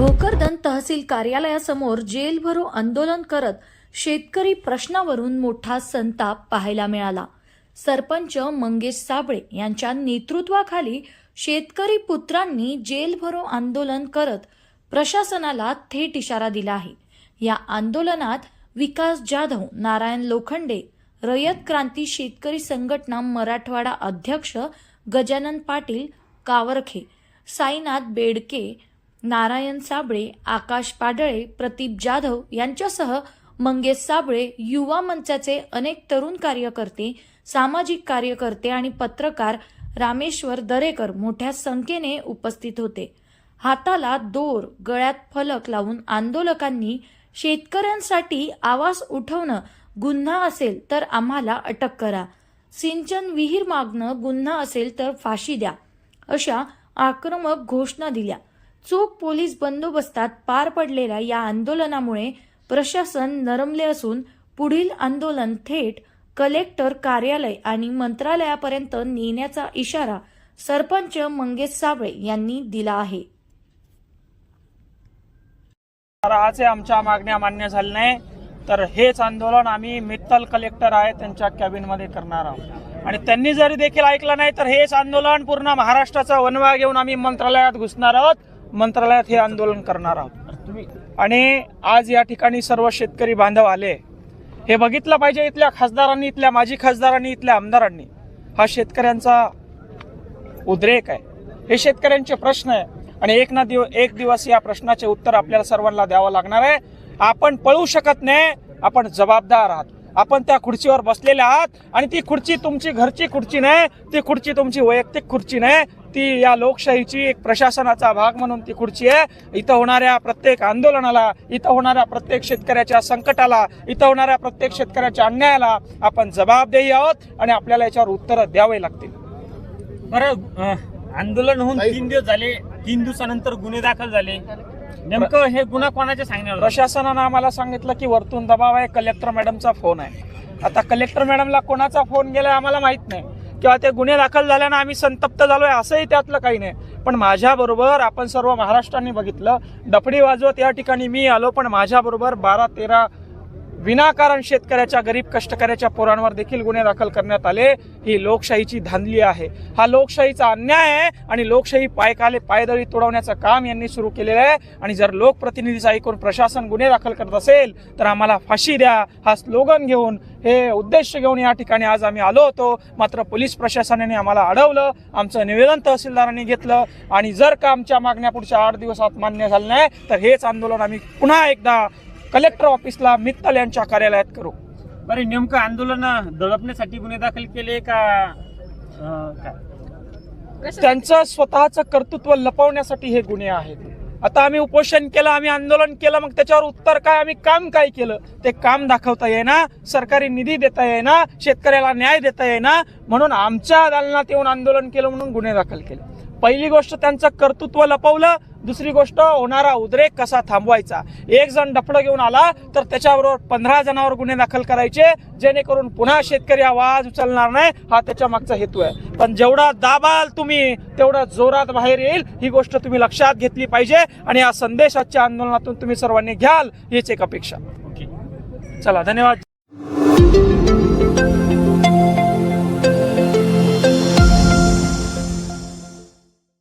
भोकरदन तहसील कार्यालयासमोर जेल भरो आंदोलन करत शेतकरी प्रश्नावरून मोठा संताप पाहायला मिळाला. सरपंच मंगेश साबळे यांच्या नेतृत्वाखाली शेतकरी पुत्रांनी जेल भरो आंदोलन करत प्रशासनाला थेट इशारा दिला आहे. या आंदोलनात विकास जाधव नारायण लोखंडे रयत क्रांती शेतकरी संघटना मराठवाडा अध्यक्ष गजानन पाटील कावरखे साईनाथ बेडके नारायण साबळे आकाश पाडळे प्रदीप जाधव यांच्यासह मंगेश साबळे युवा मंचाचे अनेक तरुण कार्यकर्ते सामाजिक कार्यकर्ते आणि पत्रकार रामेश्वर दरेकर मोठ्या संख्येने उपस्थित होते. हाताला दोर गळ्यात फलक लावून आंदोलकांनी शेतकऱ्यांसाठी आवाज उठवणं गुन्हा असेल तर आम्हाला अटक करा. सिंचन विहीर मागणं गुन्हा असेल तर फाशी द्या. अशा आक्रमक घोषणा दिल्या. चोख पोलीस बंदोबस्तात पार पडलेल्या या आंदोलनामुळे प्रशासन नरमले असून पुढील आंदोलन थेट कलेक्टर कार्यालय आणि मंत्रालयापर्यंत नेण्याचा इशारा सरपंच मंगेश साबळे यांनी दिला आहे. आज आमच्या मागण्या मान्य झाल्या नाही. तर हेच आंदोलन आम्ही मित्तल कलेक्टर आहे त्यांच्या कॅबिनमध्ये करणार आहोत. आणि त्यांनी जरी देखील ऐकलं नाही तर हेच आंदोलन पूर्ण महाराष्ट्राचा वनवा घेऊन आम्ही मंत्रालयात घुसणार आहोत. मंत्रालयात हे आंदोलन करणार आहोत. आणि आज या ठिकाणी सर्व शेतकरी बांधव आले. हे बघितलं पाहिजे इथल्या खासदारांनी इथल्या माजी खासदारांनी इथल्या आमदारांनी. हा शेतकऱ्यांचा उद्रेक आहे. हे शेतकऱ्यांचे प्रश्न आहे. आणि एक ना दिव एक दिवस या प्रश्नाचे उत्तर आपल्याला सर्वांना द्यावं लागणार आहे. आपण पळू शकत नाही आपण जबाबदार आहात. आपण त्या खुर्चीवर बसलेले आहात आणि ती खुर्ची तुमची घरची खुर्ची नाही ती खुर्ची तुमची वैयक्तिक खुर्ची नाही. ती या लोकशाहीची एक प्रशासनाचा भाग म्हणून ती खुर्ची आहे. इथं होणाऱ्या प्रत्येक आंदोलनाला इथं होणाऱ्या प्रत्येक शेतकऱ्याच्या संकटाला इथं होणाऱ्या प्रत्येक शेतकऱ्याच्या अन्यायाला आपण जबाबदेही आहोत आणि आपल्याला याच्यावर उत्तरं द्यावे लागतील. बरं आंदोलन होऊन तीन दिवस झाले तीन दिवसानंतर गुन्हे दाखल झाले. नेमकं हे गुन्हा कोणाच्या सांगण्यावर प्रशासनानं आम्हाला सांगितलं की वरतून दबाव आहे कलेक्टर मॅडमचा फोन आहे. आता कलेक्टर मॅडमला कोणाचा फोन गेलाय आम्हाला माहीत नाही. किंवा ते गुन्हे दाखल झाल्यानं आम्ही संतप्त झालोय असंही त्यातलं काही नाही. पण माझ्या बरोबर आपण सर्व महाराष्ट्राने बघितलं डफडी वाजवत या ठिकाणी मी आलो पण माझ्या बरोबर बारा तेरा विनाकारण शेतकऱ्याच्या गरीब कष्टकऱ्याच्या पोरांवर देखील गुन्हे दाखल करण्यात आले ही लोकशाहीची धांदली आहे. हा लोकशाहीचा अन्याय आहे आणि लोकशाही पायकाले पायदळी तोडवण्याचं काम यांनी सुरू केलेलं आहे. आणि जर लोकप्रतिनिधीचं ऐकून प्रशासन गुन्हे दाखल करत असेल तर आम्हाला फाशी द्या. हा स्लोगन घेऊन हे उद्देश घेऊन या ठिकाणी आज आम्ही आलो होतो. मात्र पोलीस प्रशासनाने आम्हाला अडवलं आमचं निवेदन तहसीलदारांनी घेतलं. आणि जर का आमच्या मागण्या पुढच्या आठ दिवसात मान्य झालं नाही तर हेच आंदोलन आम्ही पुन्हा एकदा कलेक्टर ऑफिसला मित्तल यांच्या कार्यालयात करू. बरं नेमकं आंदोलन दडपण्यासाठी गुन्हे दाखल केले का त्यांचं स्वतःचं कर्तृत्व लपवण्यासाठी हे गुन्हे आहेत. आता आम्ही उपोषण केलं आम्ही आंदोलन केलं मग त्याच्यावर उत्तर काय आम्ही काम काय केलं? ते काम दाखवता येईना सरकारी निधी देता येईना शेतकऱ्याला न्याय देता येईना म्हणून आमच्या दालनात येऊन आंदोलन केलं म्हणून गुन्हे दाखल केले. पहिली गोष्ट त्यांचं कर्तृत्व लपवलं दुसरी गोष्ट होणारा उद्रेक कसा थांबवायचा? एक जण डफडं घेऊन आला तर त्याच्याबरोबर पंधरा जणांवर गुन्हे दाखल करायचे जेणेकरून पुन्हा शेतकरी आवाज उचलणार नाही हा त्याच्या मागचा हेतू आहे. पण जेवढा दाबाल तुम्ही तेवढा जोरात बाहेर येईल ही गोष्ट तुम्ही लक्षात घेतली पाहिजे आणि हा संदेश आजच्या आंदोलनातून तुम्ही सर्वांनी घ्याल हीच एक अपेक्षा. चला धन्यवाद.